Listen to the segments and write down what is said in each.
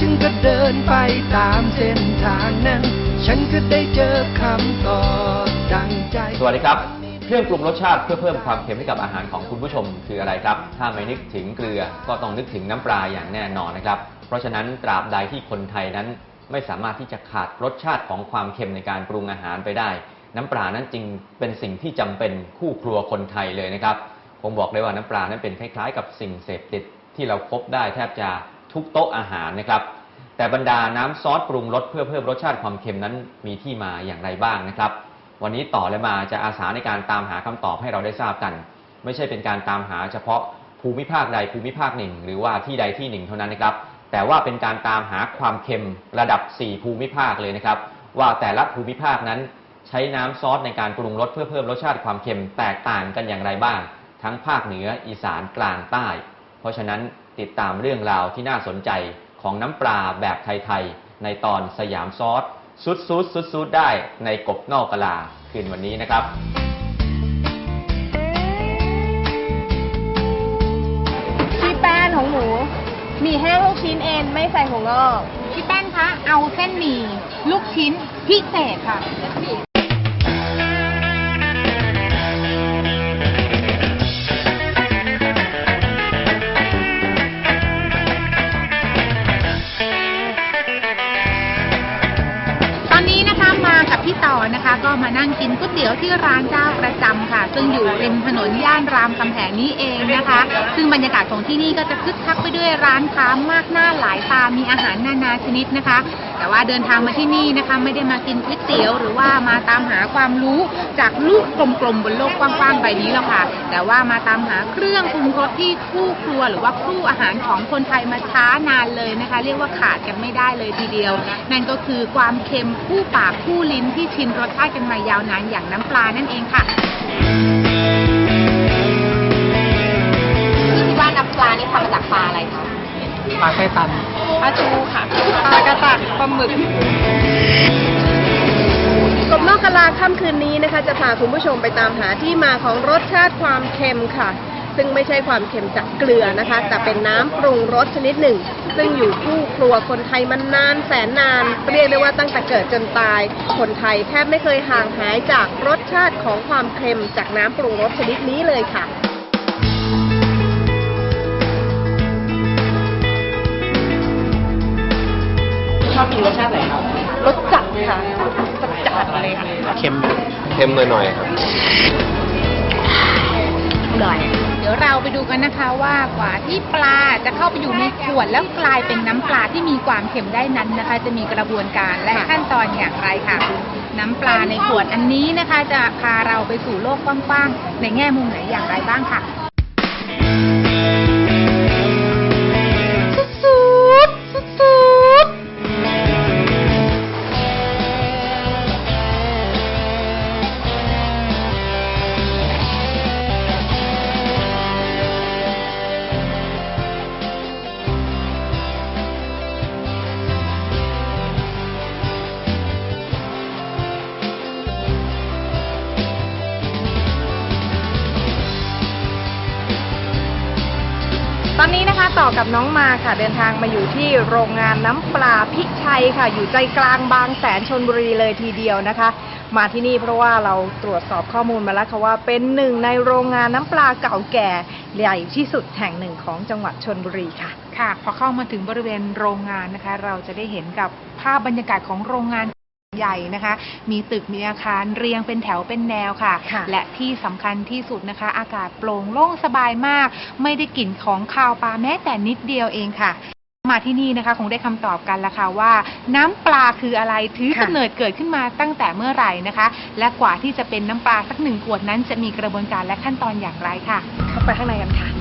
ฉันก็เดินไปตามเส้นทางนั้น ฉันก็ได้เจอคำตอบดังใจ สวัสดีครับ เครื่องปรุงรสชาติเพื่อเพิ่มความเค็มให้กับอาหารของคุณผู้ชมคืออะไรครับ ถ้าไม่นึกถึงเกลือก็ต้องนึกถึงน้ำปลาอย่างแน่นอนนะครับ เพราะฉะนั้นตราบใดที่คนไทยนั้นไม่สามารถที่จะขาดรสชาติของความเค็มในการปรุงอาหารไปได้ น้ำปลานั้นจึงเป็นสิ่งที่จำเป็นคู่ครัวคนไทยเลยนะครับผมบอกเลยว่าน้ำปลานั้นเป็นคล้ายๆ กับสิ่งเสพติดที่เราพบได้แทบจะ ทุกโต๊ะอาหารนะครับ แต่บรรดาน้ำซอสปรุงรสเพื่อเพิ่มรสชาติความเค็มนั้นมีที่มาอย่างไรบ้างนะครับ วันนี้ต่อและมาจะอาสาในการตามหาคำตอบให้เราได้ทราบกัน ไม่ใช่เป็นการตามหาเฉพาะภูมิภาคใดภูมิภาคหนึ่ง หรือว่าที่ใดที่หนึ่งเท่านั้นนะครับ แต่ว่าเป็นการตามหาความเค็มระดับ 4 ภูมิภาคเลยนะครับ ว่าแต่ละภูมิภาคนั้นใช้น้ำซอสในการปรุงรสเพื่อเพิ่มรสชาติความเค็มแตกต่างกันอย่างไรบ้าง ทั้งภาคเหนืออีสานกลางใต้ เพราะฉะนั้น ติดตามเรื่องราวที่น่าสนใจของน้ำปลาแบบไทยๆ ในตอนสยามซอสซุดซุดซุดซุดได้ในกบนอกกะลาคืนวันนี้นะครับพี่แป้นของหนูมีแห้งลูกชิ้นเอ็นไม่ใส่หัวงอกพี่แป้นคะเอาเส้นหมี่ลูกชิ้นพิเศษค่ะ กินก๋วยเตี๋ยวที่ร้านเจ้าประจำค่ะ ซึ่งอยู่ริมถนนย่านรามคำแหงนี้เองนะคะ ซึ่งบรรยากาศของที่นี่ก็จะคึกคักไปด้วยร้านค้ามากหน้าหลายตา มีอาหารนานาชนิดนะคะ แต่ว่าเดินทางมาที่นี่นะคะไม่ได้มากินก๋วยเตี๋ยว หรือว่ามาตามหาความรู้จากลูกกลมๆบนโลกกว้างๆใบนี้หรอกค่ะ แต่ว่ามาตามหาเครื่องปรุงรสที่คู่ครัว หรือว่าคู่อาหารของคนไทยมาช้านานเลยนะคะ เรียกว่าขาดกันไม่ได้เลยทีเดียว นั่นก็คือความเค็มคู่ปากคู่ลิ้นที่ชินรสชาติกันมายาวนานอย่างน้ำปลานั่นเองค่ะที่ว่าน้ำปลานี่ทำมาจากปลาอะไรคะปลาไส้ตันปลาทูค่ะปลากระตักปลาหมึกกลมนอกกะลาค่ำคืนนี้นะคะ จะพาคุณผู้ชมไปตามหาที่มาของรสชาติความเค็มค่ะ ซึ่งไม่ใช่ความเค็มจากเกลือนะคะ แต่เป็นน้ำปรุงรสชนิดหนึ่ง ซึ่งอยู่คู่ครัวคนไทยมานานแสนนาน เรียกได้ว่าตั้งแต่เกิดจนตาย คนไทยแทบไม่เคยห่างหายจากรสชาติของความเค็มจากน้ำปรุงรสชนิดนี้เลยค่ะชอบกินรสชาติไหนครับ รสจัดค่ะจัดจัดเลยค่ะ เค็ม เค็มหน่อยๆครับอร่อยเดี๋ยวเราไปดูกันนะคะว่ากว่าที่ปลาจะเข้าไปอยู่ในขวดแล้วกลายเป็นน้ำปลาที่มีความเค็มได้นั้นนะคะ จะมีกระบวนการและขั้นตอนอย่างไรค่ะ น้ำปลาในขวดอันนี้นะคะ จะพาเราไปสู่โลกกว้างๆในแง่มุมไหนอย่างไรบ้างค่ะ ตอนนี้นะคะต่อกับน้องมาค่ะเดินทางมาอยู่ที่โรงงานน้ำปลาพิชัยค่ะ อยู่ใจกลางบางแสนชนบุรีเลยทีเดียวนะคะ มาที่นี่เพราะว่าเราตรวจสอบข้อมูลมาแล้วค่ะว่าเป็นหนึ่งในโรงงานน้ำปลาเก่าแก่ใหญ่ที่สุดแห่งหนึ่งของจังหวัดชนบุรีค่ะ ค่ะ พอเข้ามาถึงบริเวณโรงงานนะคะ เราจะได้เห็นกับภาพบรรยากาศของโรงงาน ใหญ่นะคะ มีตึกมีอาคารเรียงเป็นแถวเป็นแนวค่ะ ค่ะและที่สำคัญที่สุดนะคะ อากาศโปร่งโล่งสบายมาก ไม่ได้กลิ่นของคาวปลาแม้แต่นิดเดียวเองค่ะ มาที่นี่นะคะ คงได้คำตอบกันแล้วค่ะว่า น้ำปลาคืออะไรถือกำเนิดเกิดขึ้นมาตั้งแต่เมื่อไหร่นะคะ และกว่าที่จะเป็นน้ำปลาสักหนึ่งขวดนั้นจะมีกระบวนการและขั้นตอนอย่างไรค่ะ เข้าไปข้างในกันค่ะ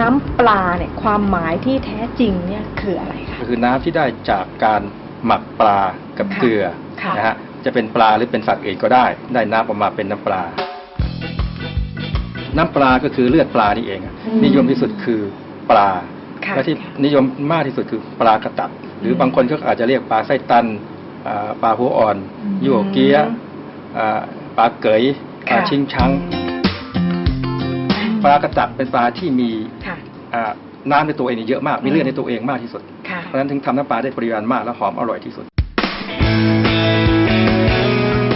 น้ำปลาเนี่ยความหมายที่แท้จริงเนี่ยคืออะไรคะ ก็คือน้ำที่ได้จากการหมักปลากับค่ะเกลือค่ะ นะฮะจะเป็นปลาหรือเป็นสัตว์อื่นก็ได้ ได้น้ำออกมาเป็นน้ำปลา น้ำปลาก็คือเลือดปลานี่เองอะนิยมที่สุดคือปลาค่ะและที่นิยมมากที่สุดคือปลากระตับ หรือบางคนก็อาจจะเรียกปลาไส้ตันอ่าปลาหัวอ่อนอืมยั่วเกี้ยอ่าปลาเกยปลาค่ะ ชิงช้าง ปลากระตักเป็นปลาที่มีค่ะอ่าน้ำในตัวเองเยอะมาก มีเลือดในตัวเองมากที่สุดค่ะเพราะฉะนั้นถึงทำน้ำปลาได้ปริมาณมากและหอมอร่อยที่สุด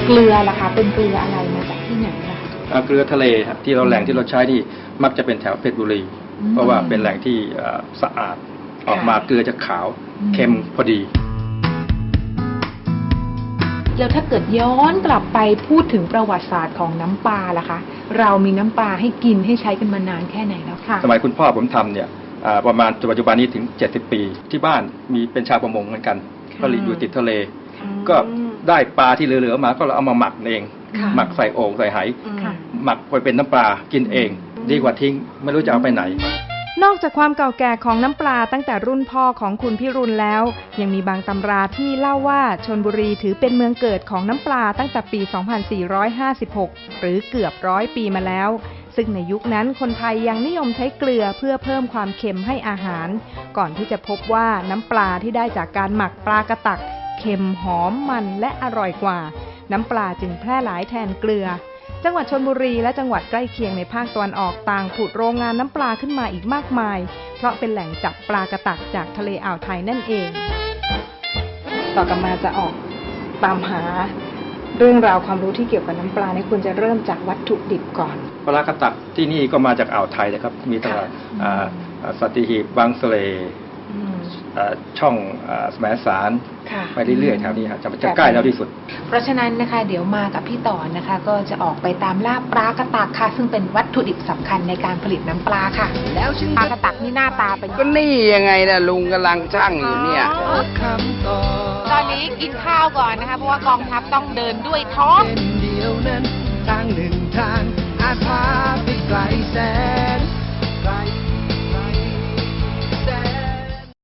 เกลือล่ะคะ เป็นเกลืออะไรมาจากที่ไหนล่ะอ่าเกลือทะเลครับที่เราแหล่งที่เราใช้นี่มักจะเป็นแถวเพชรบุรีอืมเพราะว่าเป็นแหล่งที่เอ่อสะอาดออกมาเกลือจะขาวอืมเค็มพอดีแล้วถ้าเกิดย้อนกลับไปพูดถึงประวัติศาสตร์ของน้ำปลาล่ะคะ เรามีน้ำปลาให้กินให้ใช้กันมานานแค่ไหนแล้วค่ะ สมัยคุณพ่อผมทำเนี่ยอ่าประมาณปัจจุบันนี้ถึง 70 ปี ที่บ้านมีเป็นชาวประมงเหมือนกันค่ะก็อยู่ติดทะเลอืมก็ได้ปลาที่เหลือๆมาก็เราเอามาหมักเองค่ะหมักใส่โอ่งใส่ไหอืมค่ะหมักไปเป็นน้ำปลากินเอง ดีกว่าทิ้ง ไม่รู้จะเอาไปไหน นอกจากความเก่าแก่ของน้ำปลาตั้งแต่รุ่นพ่อของคุณพิรุณแล้ว ยังมีบางตำราที่เล่าว่าชนบุรีถือเป็นเมืองเกิดของน้ำปลาตั้งแต่ปี 2456 หรือเกือบร้อยปีมาแล้ว ซึ่งในยุคนั้นคนไทยยังนิยมใช้เกลือเพื่อเพิ่มความเค็มให้อาหาร ก่อนที่จะพบว่าน้ำปลาที่ได้จากการหมักปลากระตักเค็มหอมมันและอร่อยกว่า น้ำปลาจึงแพร่หลายแทนเกลือ จังหวัดชนบุรีและจังหวัดใกล้เคียงในภาคตะวันออกต่างผุดโรงงานน้ำปลาขึ้นมาอีกมากมาย เพราะเป็นแหล่งจับปลากระตักจากทะเลอ่าวไทยนั่นเอง ต่อกลับมาจะออกตามหาเรื่องราวความรู้ที่เกี่ยวกับน้ำปลาเนี่ยควรจะเริ่มจากวัตถุดิบก่อน ปลากระตักที่นี่ก็มาจากอ่าวไทยนะครับ มีตลาดอ่าอ่าสัตหีบบางสะเลอ่า ช่องอ่าแสมสารค่ะไปเรื่อยๆแถวนี้ครับจะจะใกล้เราที่สุด เพราะฉะนั้นนะคะเดี๋ยวมากับพี่ต่อนะคะ ก็จะออกไปตามล่าปลากระตักค่ะ ซึ่งเป็นวัตถุดิบสำคัญในการผลิตน้ำปลาค่ะ แล้วฉันปลากระตักนี่หน้าตาเป็นก็นี่ยังไงนะลุงกำลังช่างอยู่เนี่ยขอคำตอบตอนนี้กินข้าวก่อนนะคะเพราะว่ากองทัพต้องเดินด้วยท้องเส้นเดียวนั้นทางหนึ่งทางอาจพา